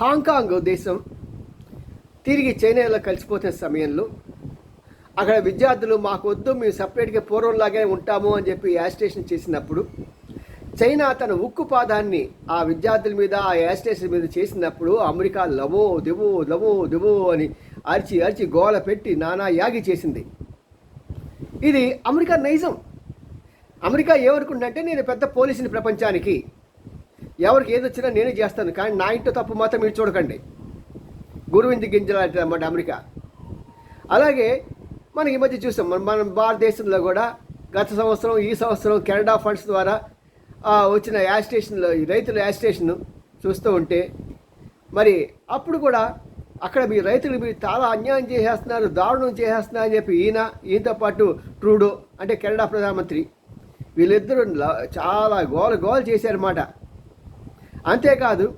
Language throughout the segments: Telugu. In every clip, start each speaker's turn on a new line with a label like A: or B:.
A: హాంకాంగ్ దేశం తిరిగి చైనాలో కలిసిపోతున్న సమయంలో అక్కడ విద్యార్థులు మాకు వద్దు మేము సపరేట్గా పూర్వంలాగే ఉంటాము అని చెప్పి యాజిటేషన్ చేసినప్పుడు చైనా తన ఉక్కు పాదాన్ని ఆ విద్యార్థుల మీద ఆ యాజిటేషన్ మీద చేసినప్పుడు అమెరికా లవో దివో లవో దివో అని అరిచి అరిచి గోల పెట్టి నానా యాగి చేసింది. ఇది అమెరికా నైజం. అమెరికా ఏమనుకుంటుందంటే నేను పెద్ద పోలీసుని ప్రపంచానికి ఎవరికి ఏది వచ్చినా నేనే చేస్తాను. కానీ నా ఇంట్లో తప్పు మాత్రం మీరు చూడకండి. గురువింది గింజలాంటిది అన్నమాట అమెరికా. అలాగే మనకి ఈ మధ్య చూసాం మన మన భారతదేశంలో కూడా గత సంవత్సరం ఈ సంవత్సరం కెనడా ఫండ్స్ ద్వారా వచ్చిన యాజిటేషన్లో ఈ రైతుల యాజిటేషన్ చూస్తూ ఉంటే మరి అప్పుడు కూడా అక్కడ మీ రైతులు మీరు చాలా అన్యాయం చేసేస్తున్నారు దారుణం చేసేస్తున్నారు అని చెప్పి ఈయన ఈయనతో పాటు ట్రూడో అంటే కెనడా ప్రధానమంత్రి వీళ్ళిద్దరూ చాలా గోల గోల చేశారన్నమాట. అంతేకాదు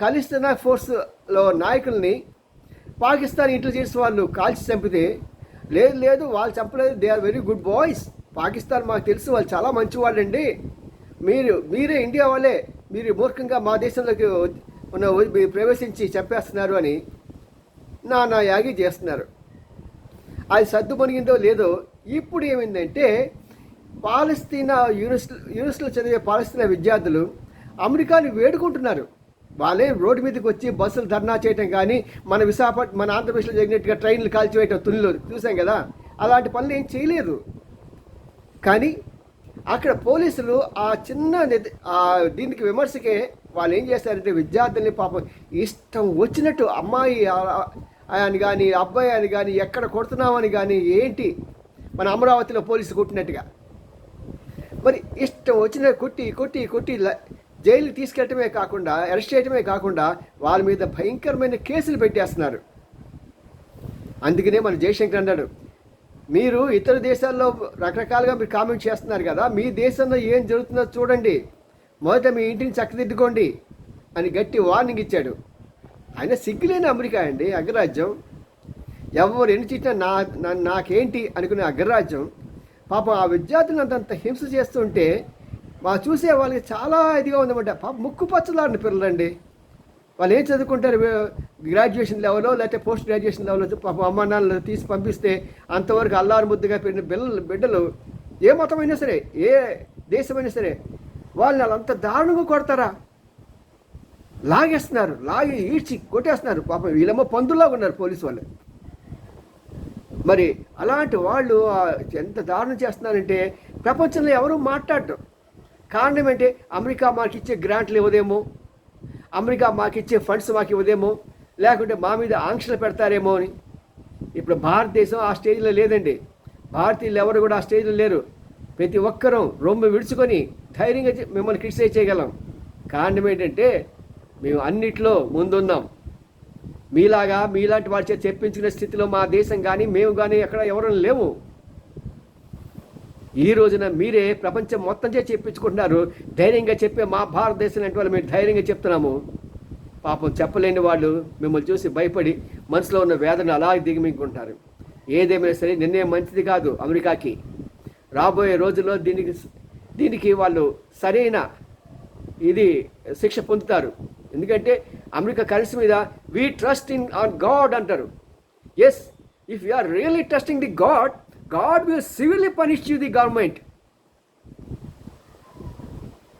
A: ఖలిస్తానా ఫోర్స్లో నాయకుల్ని పాకిస్తాన్ ఇంటెలిజెన్స్ వాళ్ళు కాల్చి చంపితే లేదు లేదు వాళ్ళు చంపలేదు they are very good boys Pakistan మాకు తెలుసు వాళ్ళు చాలా మంచి వాళ్ళండి మీరు మీరే ఇండియా వాళ్ళే మీరు మూర్ఖంగా మా దేశంలోకి ఉన్న ప్రవేశించి చంపేస్తున్నారు అని నా నా యాగి చేస్తున్నారు. అది సర్దు లేదో ఇప్పుడు ఏమైందంటే పాలస్తీనా యూనివర్సిటీ యూనివర్సిటీలో చదివే పాలస్తీనా విద్యార్థులు అమెరికాని వేడుకుంటున్నారు. వాళ్ళే రోడ్డు మీదకి వచ్చి బస్సులు ధర్నా చేయటం కానీ మన విశాఖపట్నం మన ఆంధ్రప్రదేశ్లో జరిగినట్టుగా ట్రైన్లు కాల్చివేయటం తుల్లిలో చూసాం కదా? అలాంటి పనులు ఏం చేయలేదు. కానీ అక్కడ పోలీసులు ఆ చిన్న దీనికి విమర్శకే వాళ్ళు ఏం చేస్తారంటే విద్యార్థుల్ని పాపం ఇష్టం వచ్చినట్టు అమ్మాయి అని కానీ అబ్బాయి అని కానీ ఎక్కడ కొడుతున్నామని కానీ ఏంటి? మన అమరావతిలో పోలీసు కొట్టినట్టుగా. మరి ఇష్టం వచ్చిన కొట్టి కొట్టి కొట్టి జైలు తీసుకెళ్ళటమే కాకుండా అరెస్ట్ చేయటమే కాకుండా వాళ్ళ మీద భయంకరమైన కేసులు పెట్టేస్తున్నారు. అందుకనే మన జయశంకర్ అన్నాడు మీరు ఇతర దేశాల్లో రకరకాలుగా మీరు కామెంట్ చేస్తున్నారు కదా మీ దేశంలో ఏం జరుగుతుందో చూడండి. మొదట మీ ఇంటిని చక్కదిద్దుకోండి అని గట్టి వార్నింగ్ ఇచ్చాడు. ఆయన సిగ్గులేని అమెరికా అండి అగ్రరాజ్యం. ఎవరు ఎన్ని తిట్టినా నా నా- నాకేంటి అనుకునే అగ్రరాజ్యం. పాపం ఆ విద్యార్థులను అంతంత హింస చేస్తుంటే మా చూసే వాళ్ళకి చాలా ఇదిగా ఉందన్నమాట. పాప ముక్కు పచ్చలాడిన పిల్లలండి. వాళ్ళు ఏం చదువుకుంటారు? గ్రాడ్యుయేషన్ లెవెల్లో లేకపోతే పోస్ట్ గ్రాడ్యుయేషన్ లెవెల్లో పాప అమ్మ నాన్నలు తీసి పంపిస్తే అంతవరకు అల్లారు ముద్దుగా పెరిగిన పిల్లలు బిడ్డలు ఏ మతమైనా సరే ఏ దేశమైనా సరే వాళ్ళని వాళ్ళంత దారుణంగా కొడతారా? లాగేస్తున్నారు లాగి ఈడ్చి కొట్టేస్తున్నారు. పాపం వీళ్ళేమో పందుల్లాగా ఉన్నారు పోలీసు వాళ్ళు. మరి అలాంటి వాళ్ళు ఎంత దారుణం చేస్తున్నారంటే ప్రపంచంలో ఎవరు మాట్లాడటం కారణం ఏంటంటే అమెరికా మాకు ఇచ్చే గ్రాంట్లు ఇవ్వదేమో అమెరికా మాకు ఇచ్చే ఫండ్స్ మాకు ఇవ్వదేమో లేకుంటే మా మీద ఆంక్షలు పెడతారేమో అని. ఇప్పుడు భారతదేశం ఆ స్టేజ్లో లేదండి. భారతీయులు ఎవరు కూడా ఆ స్టేజ్లో లేరు. ప్రతి ఒక్కరూ రొమ్ము విడుచుకొని ధైర్యంగా మిమ్మల్ని క్రిటిసైజ్ చేయగలం. కారణం ఏంటంటే మేము అన్నిట్లో ముందున్నాం. మీలాగా మీలాంటి వారి చెప్పించుకునే స్థితిలో మా దేశం కానీ మేము కానీ ఎక్కడ ఎవరూ లేవు. ఈ రోజున మీరే ప్రపంచం మొత్తం చేసి చెప్పించుకుంటున్నారు. ధైర్యంగా చెప్పే మా భారతదేశం లాంటి వాళ్ళు మేము ధైర్యంగా చెప్తున్నాము. పాపం చెప్పలేని వాళ్ళు మిమ్మల్ని చూసి భయపడి మనసులో ఉన్న వేదన అలా దిగమింగుకుంటారు. ఏదేమైనా సరే నిర్ణయం మంచిది కాదు అమెరికాకి. రాబోయే రోజుల్లో దీనికి దీనికి వాళ్ళు సరైన ఇది శిక్ష పొందుతారు. ఎందుకంటే అమెరికా కరెన్సీ మీద we trust in on God అంటారు. Yes if you are really trusting the God God will severely punish you the government